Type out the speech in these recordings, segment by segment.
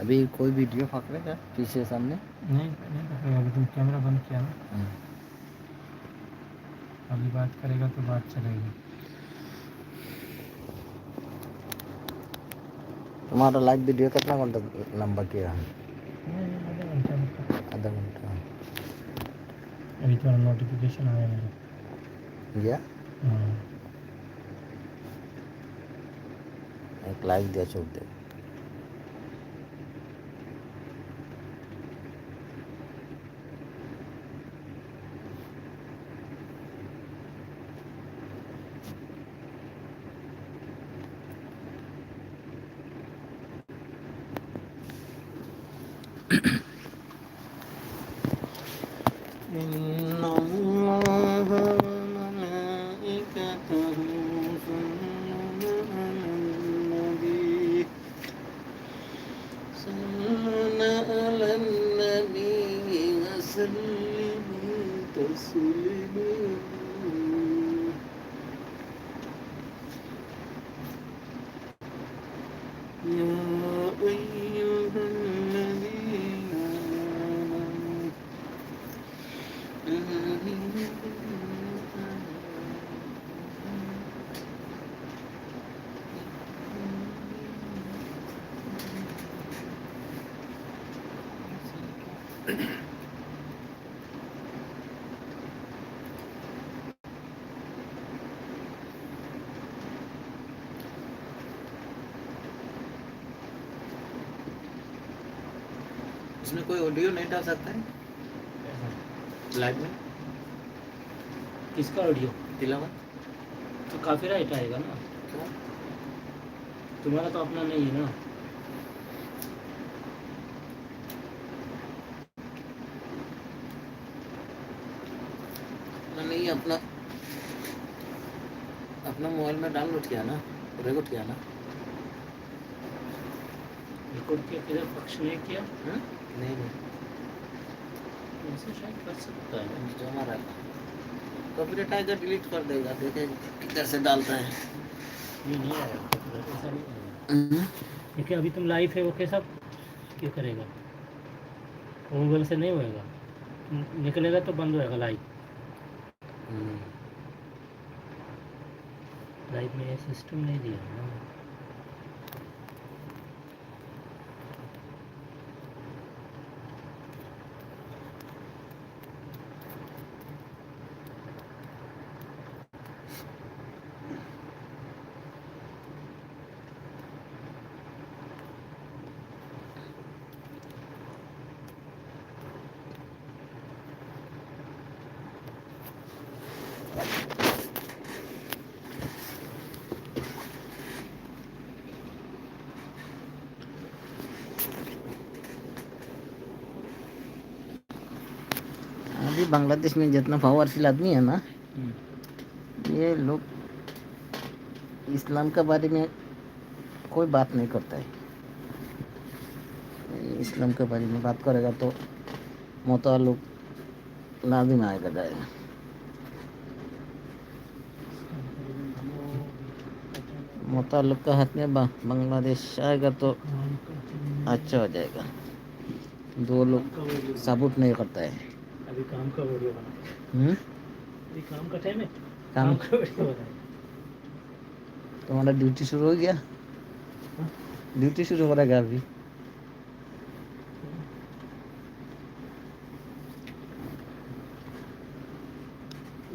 अभी कोई वीडियो पकड़ेगा पीछे सामने? नहीं नहीं पकड़ेगा अभी तुम कैमरा बंद किया ना। हम्म। अभी बात करेगा तो बात चलेगी। तुम्हारा लाइव वीडियो कितना घंटा लंबा किया है? आधा घंटा अभी तुम्हारा नोटिफिकेशन आया मेरा गया? हाँ। एक लाइक दिया छोड़ दे। 嗯 इसमें कोई ऑडियो नहीं डाल सकता है? लाइव में? किसका ऑडियो तिलावत। तो काफ़ी राइट आएगा ना। क्यों? तुम्हारा तो अपना नहीं है ना। ना नहीं अपना अपना मोबाइल में डाउनलोड किया ना रिकॉर्ड किया ना। रिकॉर्ड किया किधर पक्ष नहीं किया। हम्म? नहीं नहीं। ऐसे शायद कर सकता है। जो हमारा कॉपीराइट आएगा डिलीट कर देगा देखे किधर से डालता है। नहीं नहीं आएगा ऐसा नहीं आएगा हम्म? अभी तुम लाइव है वो कैसा क्यों करेगा? से नहीं होएगा। निकलेगा तो बंद होएगा लाइव हम्म। लाइव में ये सिस्टम नहीं दिया ना। अभी बांग्लादेश में जितना पावरफुल आदमी है ना हम्म। ये लोग इस्लाम के बारे में कोई बात नहीं करता है। इस्लाम के बारे में बात करेगा तो मोता लोग लाजिम आएगा जाएगा मोता लोग का हाथ में बांग्लादेश आएगा तो अच्छा हो जाएगा। दो लोग सबूत नहीं करता है। अभी काम का वीडियो बना। हम्म? अभी काम का टाइम है। काम? का वीडियो बना। तुम्हारा ड्यूटी शुरू हो गया? ड्यूटी शुरू हो रहेगा अभी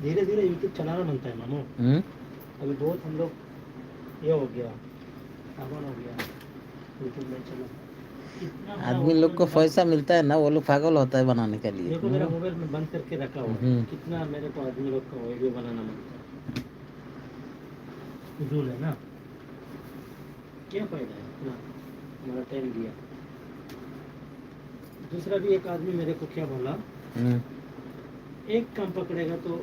धीरे धीरे यूट्यूब चलाना बनता है मामू। हम्म? अभी बहुत हम लोग ये हो गया आसान हो गया। यूट्यूब में चलो। आदमी लोग को पैसा मिलता है ना वो लोग पागल होता है बनाने के लिए। देखो मेरा मोबाइल में बंद करके रखा हुआ है। हम्म। कितना मेरे को आदमी लोग का वीडियो बनाना है फजूल है ना? क्या फ़ायदा है इतना हमारा टाइम दिया। दूसरा भी एक आदमी मेरे को क्या बोला? हम्म, एक काम पकड़ेगा तो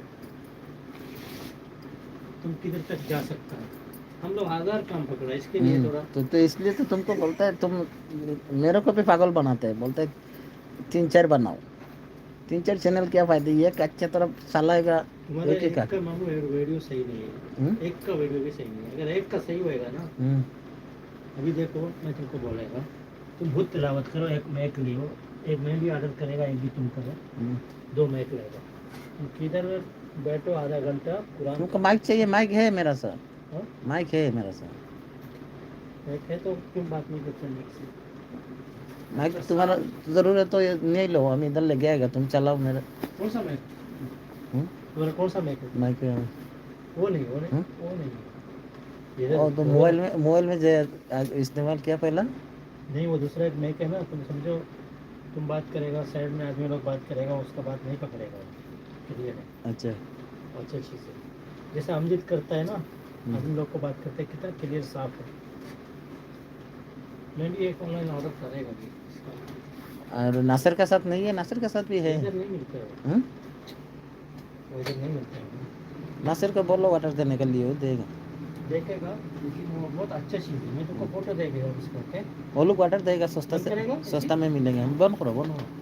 तुम किधर तक जा सकता है? हम लोग हज़ार काम पकड़ा इसके लिए हम्म, थोड़ा। तो तो इसलिए तो तुमको बोलता है तुम मेरे को भी पागल बनाते हैं बोलते हैं तीन चार बनाओ। तीन चार चैनल क्या फ़ायदे ये एक अच्छा तरफ़ चलाएगा एक एक का वीडियो सही नहीं है। हम्म? एक का वीडियो भी सही नहीं है। अगर एक का सही होएगा ना हम्म, अभी देखो मैं तुमको बोलेगा तुम खुद तिलावत करो एक मैक लियो एक मैं भी ऑर्डर करेगा एक भी तुम करो। दो मैक लेगा। किधर बैठो आधा घंटा माइक चाहिए माइक है मेरा सर हाँ? माइक है मेरा सर। मैक है तो क्यों बात नहीं करते मैक से माइक तुम्हारा ज़रूर है तो ये नहीं लो हम इधर ले आएगा तुम चलाओ मेरा। कौन सा हम्म? तुम्हारा कौन सा मैक है? माइक है। वो नहीं वो नहीं? वो नहीं। और तो मोबाइल में मोबाइल में जे इस्तेमाल किया पहला? नहीं वो दूसरा एक मैक है ना तुम समझो तुम बात करेगा साइड में आदमी लोग बात करेगा उसका बात नहीं पकड़ेगा। क्लियर है? अच्छा। अच्छी चीज़ है जैसे अमजिद करता है ना हम्म। आदमी लोग को बात करते हैं कितना क्लियर साफ़ है। मैं भी एक ऑनलाइन ऑर्डर करेगा भी। और नासिर का साथ नहीं है? नासिर का साथ भी है। इधर नहीं मिलता है। हम्म? इधर नहीं मिलता है। नासिर को बोलो वाटर देने के लिए वो देगा। देखेगा लेकिन वो बहुत अच्छा चीज़ है। मैं तुमको फ़ोटो देगा उसका ओके वो लोग वाटर देगा सस्ता से सस्ता में मिलेंगे। बंद करो बंद करो।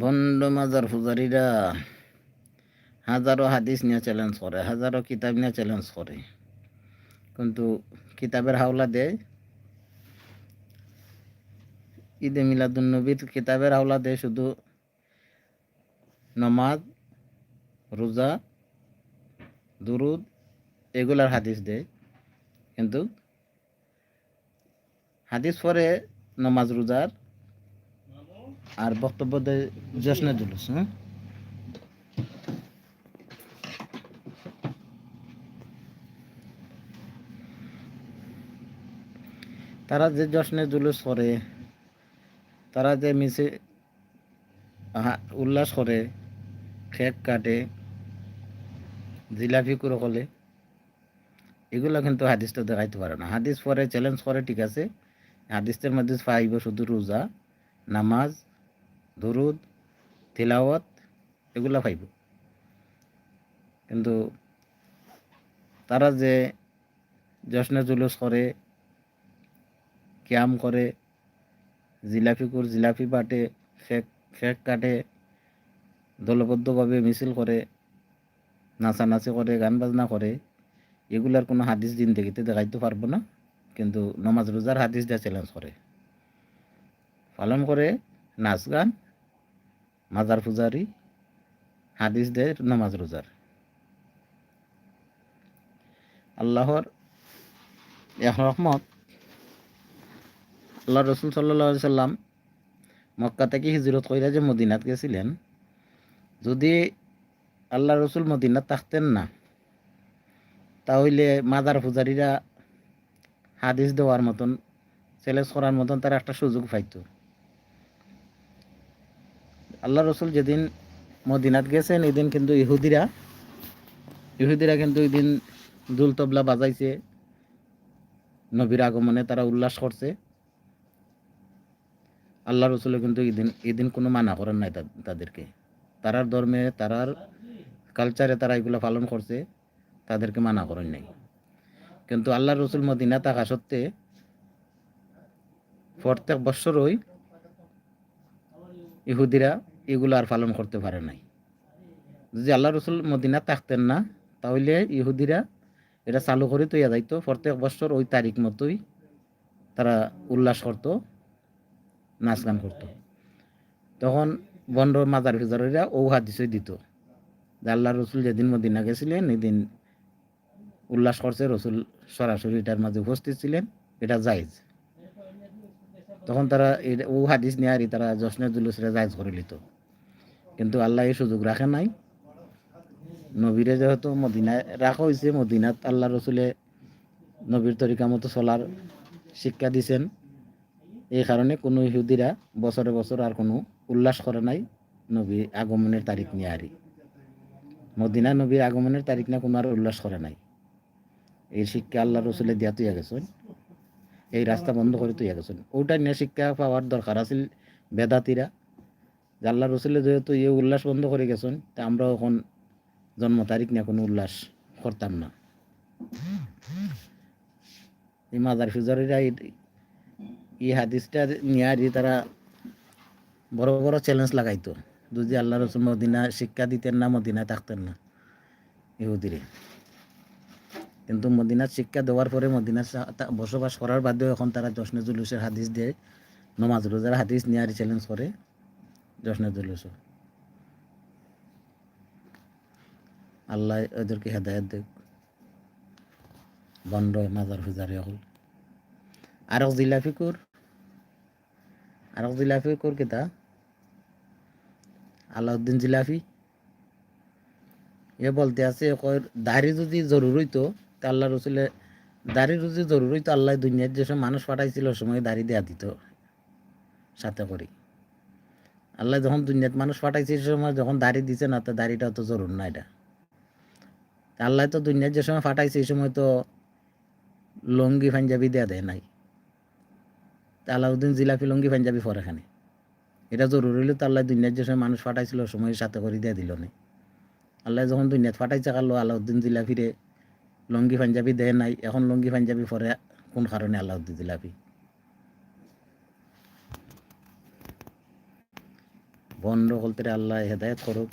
বন্ড মাজার ফুজারিরা হাজারো হাদিস নিয়ে চ্যালেঞ্জ করে, হাজারো কিতাব নিয়ে চ্যালেঞ্জ করে। কিন্তু কিতাবের হাওলা দেয়। ঈদে মিলাদুন্নবীর কিতাবের হাওলা দেয় শুধু নমাজ, রোজা, দুরুদ, এগুলার হাদিস দেয়। কিন্তু হাদিস পরে নমাজ, রোজার আর বক্তব্য দেয় জশ্নে জুলুস হ্যাঁ? তারা যে জশ্নে জুলুস করে, তারা যে মিছে উল্লাস করে, খেক কাটে, জিলাপি করে কলে এগুলো কিন্তু হাদিসটা দেখাইতে পারে না। হাদিস পরে চ্যালেঞ্জ করে ঠিক আছে, হাদিসের মধ্যে পাইব শুধু রোজা, নামাজ দরুদ, তিলাওয়াত, এগুলা পাইব। কিন্তু তারা যে জশ্নে জুলুস করে, ক্যাম করে, জিলাপি করে জিলাপি বাটে, ফেক ফেক কাটে, দলবদ্ধভাবে মিছিল করে, নাচানাচি করে, গান বাজনা করে, এগুলার কোনো হাদিস দিন দেখিতে দেখাইতে পারব না। কিন্তু নমাজ রোজার হাদিস দেওয়া চ্যালেঞ্জ করে। পালন করে, নাচ গান মাজার পূজারি হাদিস দেয় নামাজ রোজার। আল্লাহর রহমত, আল্লাহ রসুল সাল্লা সাল্লাম মক্কা থেকে হিজরত কইরা যে মদিনাত গেছিলেন, যদি আল্লাহ রসুল মদিনাত থাকতেন না, তাহলে মাজার পূজারীরা হাদিস দেওয়ার মতন চ্যালেঞ্জ করার মতন তারা একটা সুযোগ পাইতো। আল্লাহ রসুল যেদিন মদিনাত গেছেন এদিন কিন্তু ইহুদিরা ইহুদিরা কিন্তু এদিন দুল তবলা বাজাইছে। নবীর আগমনে তারা উল্লাস করছে। আল্লাহ রসুলে কিন্তু এদিন এদিন কোনো মানা করেন নাই তাদেরকে। তারার ধর্মে, তারার কালচারে তারা এগুলো পালন করছে, তাদেরকে মানা করেন নাই। কিন্তু আল্লাহ রসুল মদিনা থাকা সত্ত্বে প্রত্যেক বৎসরই ইহুদিরা এগুলো আর পালন করতে পারে নাই। যদি আল্লাহ রসুল মদিনা থাকতেন না, তাহলে ইহুদিরা এটা চালু করে তৈয়া যাইতো। প্রত্যেক বছর ওই তারিখ মতোই তারা উল্লাস করতো, নাচ গান করতো। তখন বন্ড মাজার ফিজারেরা ও হাদিসই দিত যে আল্লাহ রসুল যেদিন মদিনা গেছিলেন, এদিন উল্লাস করছে, রসুল সরাসরি এটার মাঝে উপস্থিত ছিলেন, এটা জায়েজ। তখন তারা ও হাদিস নিয়ে আর তারা জশ্নের জুলুসরা জায়েজ করে নিত। কিন্তু আল্লাহ এই সুযোগ রাখে নাই। নবীরে যেহেতু মদিনায় রাখা হয়েছে, মদিনাত আল্লাহ রসুলে নবীর তরিকা মতো চলার শিক্ষা দিছেন। এই কারণে কোনো ইহুদিরা বছরে বছর আর কোনো উল্লাস করে নাই নবী আগমনের তারিখ নিয়ে আরই। মদিনা নবীর আগমনের তারিখ না কোনো আর উল্লাস করে নাই। এই শিক্ষা আল্লাহ রসুলে দিয়া তুইয়া গেছেন। এই রাস্তা বন্ধ করে তুইয়া গেছেন। ওটা নিয়ে শিক্ষা পাওয়ার দরকার আছিল বেদাতিরা। যে আল্লাহ রসুলে যেহেতু ইয়ে উল্লাস বন্ধ করে গেছেন, তা আমরা এখন জন্ম তারিখ নিয়ে কোনো উল্লাস করতাম না। এই মাজার ফিজারিরা এই- হাদিসটা নিয়ে তারা বড় বড় চ্যালেঞ্জ লাগাইতো। যদি আল্লাহ রসুল মদিনা শিক্ষা দিতেন না, মদিনায় থাকতেন না ইহুদিরে। কিন্তু মদিনার শিক্ষা দেওয়ার পরে মদিনার বসবাস করার বাদেও এখন তারা জশ্নে জুলুসের হাদিস দিয়ে নমাজ রোজার হাদিস নিয়ে চ্যালেঞ্জ করে। জশ্নে জুলুসও আল্লাহ ওদেরকে হেদায়ত দেখ বন্ড মাজার, ফুজারি হল আরক জিলাফি কর। আরক জিলাফি কর কেতা আলাউদ্দিন জিলাফি। এ বলতে আছে দাড়ি যদি জরুর হইতো, তা আল্লাহ রসুলে, দাড়ি যদি জরুর হইতো, আল্লাহ দুনিয়ার যে সব মানুষ পাঠাইছিল সময় দাড়ি দেয়া দিত। সাথে করি আল্লাহ যখন দুনিয়াত মানুষ পাঠাইছে, সে সময় যখন দাড়ি দিছে না, তা দাড়িটা তো জরুর না এটা। আল্লাহ তো দুনিয়ার যে সময় ফাটাইছে এই সময় তো লঙ্গি, পাঞ্জাবি দেয়া দেয় নাই। আলাউদ্দিন জিলাপি লঙ্গি, পাঞ্জাবি পরে এখানে এটা জরুরি হইলে তো আল্লাহ দুনিয়ার যে সময় মানুষ ফাটাইছিল সময় সাথে করে দিয়ে দিল না। আল্লাহ যখন দুনিয়াত ফাটাইছে কালো আলাউদ্দিন জিলাপিরে লঙ্গি, পাঞ্জাবি দেয় নাই। এখন লঙ্গি, পাঞ্জাবি পরে কোন কারণে আলাউদ্দিন জিলাপি? বন্ধ করতে আল্লাহ হেদায়ত করুক।